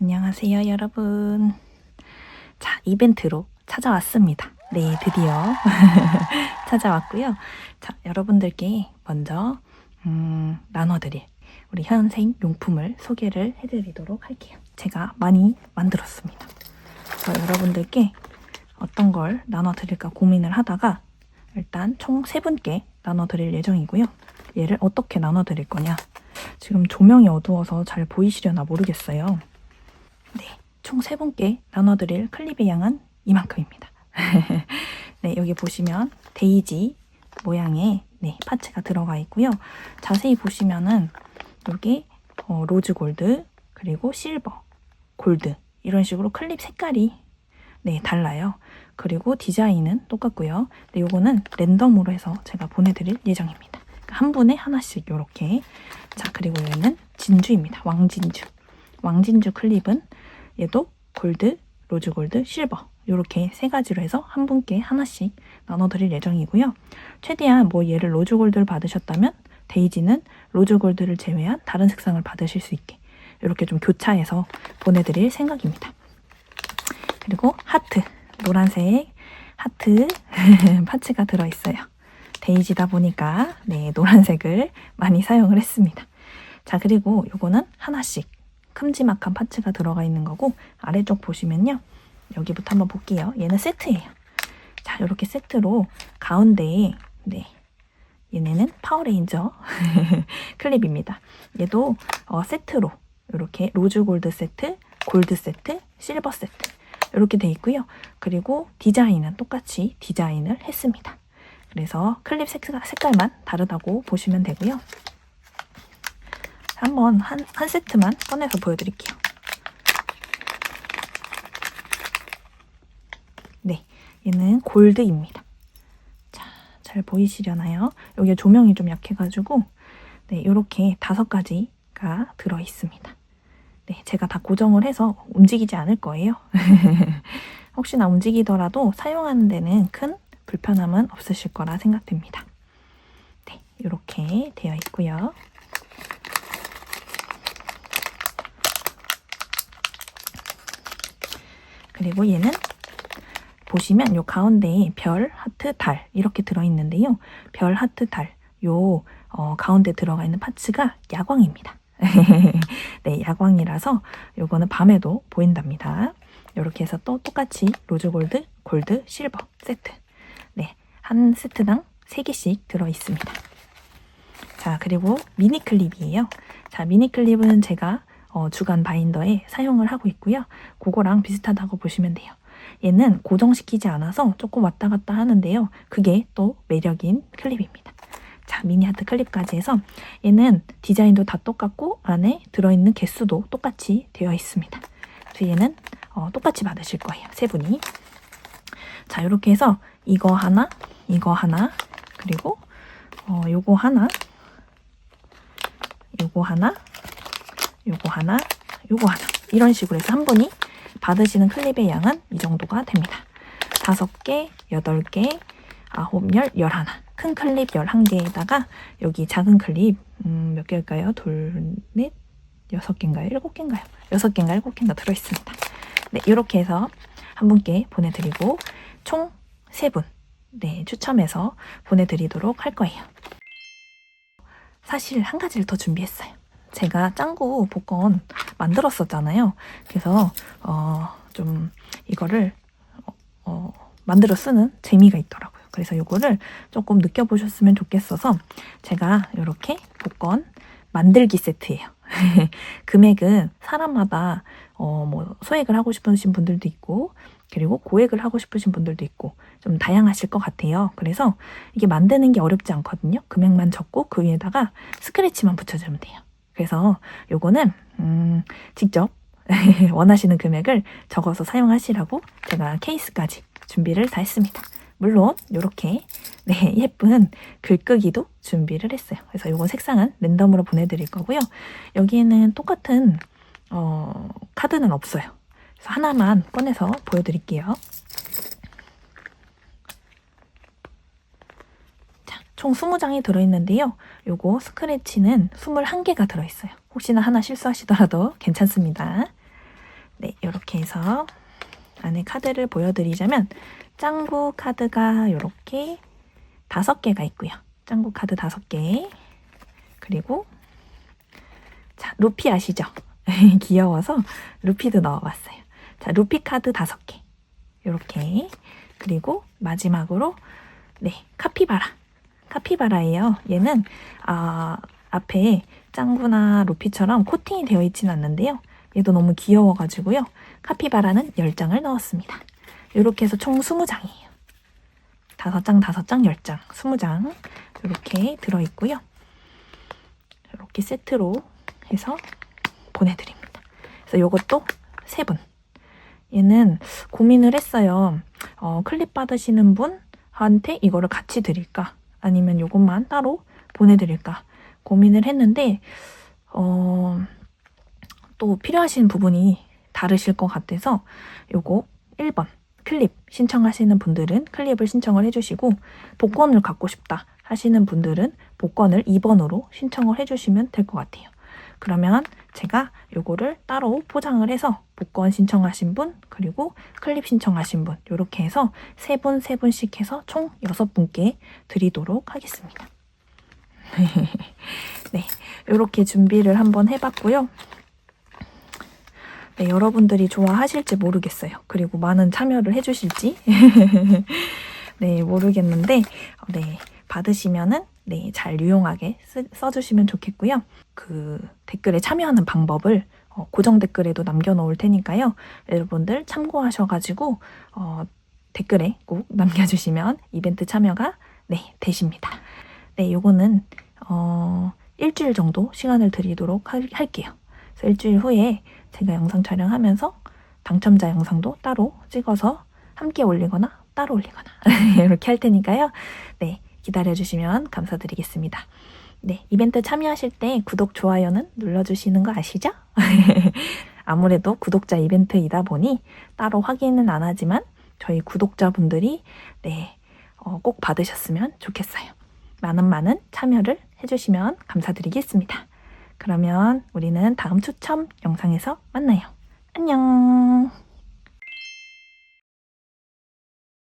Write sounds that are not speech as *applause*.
안녕하세요, 여러분. 자, 이벤트로 찾아왔습니다. 네, 드디어 *laughs* 찾아왔고요. 자, 여러분들께 먼저 음, 나눠드릴 우리 현생 용품을 소개를 해드리도록 할게요. 제가 많이 만들었습니다. 그래서 여러분들께 어떤 걸 나눠드릴까 고민을 하다가 일단 총 세 분께 나눠드릴 예정이고요. 얘를 어떻게 나눠드릴 거냐? 지금 조명이 어두워서 잘 보이시려나 모르겠어요. 네, 총세 분께 나눠드릴 클립의 양은 이만큼입니다. *laughs* 네, 여기 보시면 데이지 모양의 네, 파츠가 들어가 있고요. 자세히 보시면은 여기 어, 로즈 골드 그리고 실버, 골드 이런 식으로 클립 색깔이 네, 달라요. 그리고 디자인은 똑같고요. 네, 요거는 랜덤으로 해서 제가 보내드릴 예정입니다. 그러니까 한 분에 하나씩 이렇게. 자, 그리고 얘는 진주입니다. 왕진주. 왕진주 클립은 얘도 골드, 로즈 골드, 실버 이렇게 세 가지로 해서 한 분께 하나씩 나눠 드릴 예정이고요. 최대한 뭐 얘를 로즈 골드를 받으셨다면 데이지는 로즈 골드를 제외한 다른 색상을 받으실 수 있게 이렇게 좀 교차해서 보내드릴 생각입니다. 그리고 하트, 노란색 하트 *laughs* 파츠가 들어있어요. 데이지다 보니까 네 노란색을 많이 사용을 했습니다. 자 그리고 요거는 하나씩 큼지막한 파츠가 들어가 있는 거고 아래쪽 보시면요 여기부터 한번 볼게요. 얘는 세트예요. 자 이렇게 세트로 가운데에 네 얘네는 파워레인저 *laughs* 클립입니다. 얘도 어, 세트로 이렇게 로즈 골드 세트, 골드 세트, 실버 세트 이렇게 돼 있고요. 그리고 디자인은 똑같이 디자인을 했습니다. 그래서 클립 색깔, 색깔만 다르다고 보시면 되고요. 한번 한, 한 세트만 꺼내서 보여드릴게요. 네, 얘는 골드입니다. 자, 잘 보이시려나요? 여기 조명이 좀 약해가지고 네, 이렇게 다섯 가지가 들어 있습니다. 네, 제가 다 고정을 해서 움직이지 않을 거예요. *laughs* 혹시나 움직이더라도 사용하는 데는 큰 불편함은 없으실 거라 생각됩니다. 네, 이렇게 되어 있고요. 그리고 얘는 보시면 요 가운데에 별, 하트, 달 이렇게 들어있는데요. 별, 하트, 달, 요 어, 가운데 들어가 있는 파츠가 야광입니다. *laughs* 네, 야광이라서 요거는 밤에도 보인답니다. 이렇게 해서 또 똑같이 로즈 골드, 골드, 실버 세트. 네, 한 세트당 3개씩 들어 있습니다. 자, 그리고 미니 클립이에요. 자, 미니 클립은 제가 어, 주간 바인더에 사용을 하고 있고요. 그거랑 비슷하다고 보시면 돼요. 얘는 고정시키지 않아서 조금 왔다 갔다 하는데요. 그게 또 매력인 클립입니다. 자, 미니 하트 클립까지 해서 얘는 디자인도 다 똑같고 안에 들어있는 개수도 똑같이 되어 있습니다. 얘는 어, 똑같이 받으실 거예요. 세 분이. 자, 이렇게 해서 이거 하나, 이거 하나, 그리고 어, 요거 하나, 요거 하나, 요거 하나, 요거 하나 이런 식으로 해서 한 분이 받으시는 클립의 양은 이 정도가 됩니다. 다섯 개, 여덟 개, 아홉, 열, 열하나 큰 클립 열한 개에다가 여기 작은 클립 음, 몇 개일까요? 둘, 넷, 여섯 개인가요? 일곱 개인가요? 여섯 개인가 일곱 개인가 들어있습니다. 네, 이렇게 해서 한 분께 보내드리고 총 세 분 네, 추첨해서 보내드리도록 할 거예요. 사실 한 가지를 더 준비했어요. 제가 짱구 복권 만들었었잖아요. 그래서 어, 좀 이거를 어, 어, 만들어 쓰는 재미가 있더라고요. 그래서 이거를 조금 느껴보셨으면 좋겠어서 제가 이렇게 복권 만들기 세트예요. *laughs* 금액은 사람마다 어, 뭐 소액을 하고 싶으신 분들도 있고 그리고 고액을 하고 싶으신 분들도 있고 좀 다양하실 것 같아요. 그래서 이게 만드는 게 어렵지 않거든요. 금액만 적고 그 위에다가 스크래치만 붙여주면 돼요. 그래서 요거는 음, 직접 *laughs* 원하시는 금액을 적어서 사용하시라고 제가 케이스까지 준비를 다 했습니다. 물론 이렇게 네, *laughs* 예쁜 글끄기도 준비를 했어요. 그래서 이거 색상은 랜덤으로 보내드릴 거고요. 여기에는 똑같은 어, 카드는 없어요. 그래서 하나만 꺼내서 보여드릴게요. 자, 총 20장이 들어있는데요. 요거 스크래치는 21개가 들어있어요. 혹시나 하나 실수하시더라도 괜찮습니다. 네, 이렇게 해서 안에 카드를 보여드리자면 짱구 카드가 이렇게 다섯 개가 있고요. 짱구 카드 다섯 개. 그리고 자, 루피 아시죠? *laughs* 귀여워서 루피도 넣어봤어요. 자, 루피 카드 다섯 개. 이렇게. 그리고 마지막으로 네, 카피바라. 카피바라예요. 얘는 아, 앞에 짱구나 루피처럼 코팅이 되어 있지는 않는데요. 얘도 너무 귀여워가지고요. 카피바라는 10장을 넣었습니다. 이렇게 해서 총 20장이에요. 5장, 5장, 10장, 20장 이렇게 들어있고요. 이렇게 세트로 해서 보내드립니다. 그래서 이것도 세 분. 얘는 고민을 했어요. 어, 클립 받으시는 분한테 이거를 같이 드릴까? 아니면 이것만 따로 보내드릴까? 고민을 했는데, 어, 또 필요하신 부분이 다르실 것 같아서 요거 1번 클립 신청하시는 분들은 클립을 신청을 해주시고 복권을 갖고 싶다 하시는 분들은 복권을 2번으로 신청을 해주시면 될 것 같아요. 그러면 제가 요거를 따로 포장을 해서 복권 신청하신 분 그리고 클립 신청하신 분 이렇게 해서 세 분 세 분씩 해서 총 여섯 분께 드리도록 하겠습니다. *laughs* 네, 이렇게 준비를 한번 해봤고요. 네, 여러분들이 좋아하실지 모르겠어요. 그리고 많은 참여를 해주실지. *laughs* 네, 모르겠는데, 어, 네, 받으시면은, 네, 잘 유용하게 쓰, 써주시면 좋겠고요. 그 댓글에 참여하는 방법을 어, 고정 댓글에도 남겨놓을 테니까요. 여러분들 참고하셔가지고, 어, 댓글에 꼭 남겨주시면 이벤트 참여가, 네, 되십니다. 네, 요거는, 어, 일주일 정도 시간을 드리도록 할, 할게요. 그래서 일주일 후에 제가 영상 촬영하면서 당첨자 영상도 따로 찍어서 함께 올리거나 따로 올리거나 *laughs* 이렇게 할 테니까요. 네, 기다려주시면 감사드리겠습니다. 네, 이벤트 참여하실 때 구독, 좋아요는 눌러주시는 거 아시죠? *laughs* 아무래도 구독자 이벤트이다 보니 따로 확인은 안 하지만 저희 구독자분들이 네, 어, 꼭 받으셨으면 좋겠어요. 많은 많은 참여를 해주시면 감사드리겠습니다. 그러면 우리는 다음 추첨 영상에서 만나요. 안녕!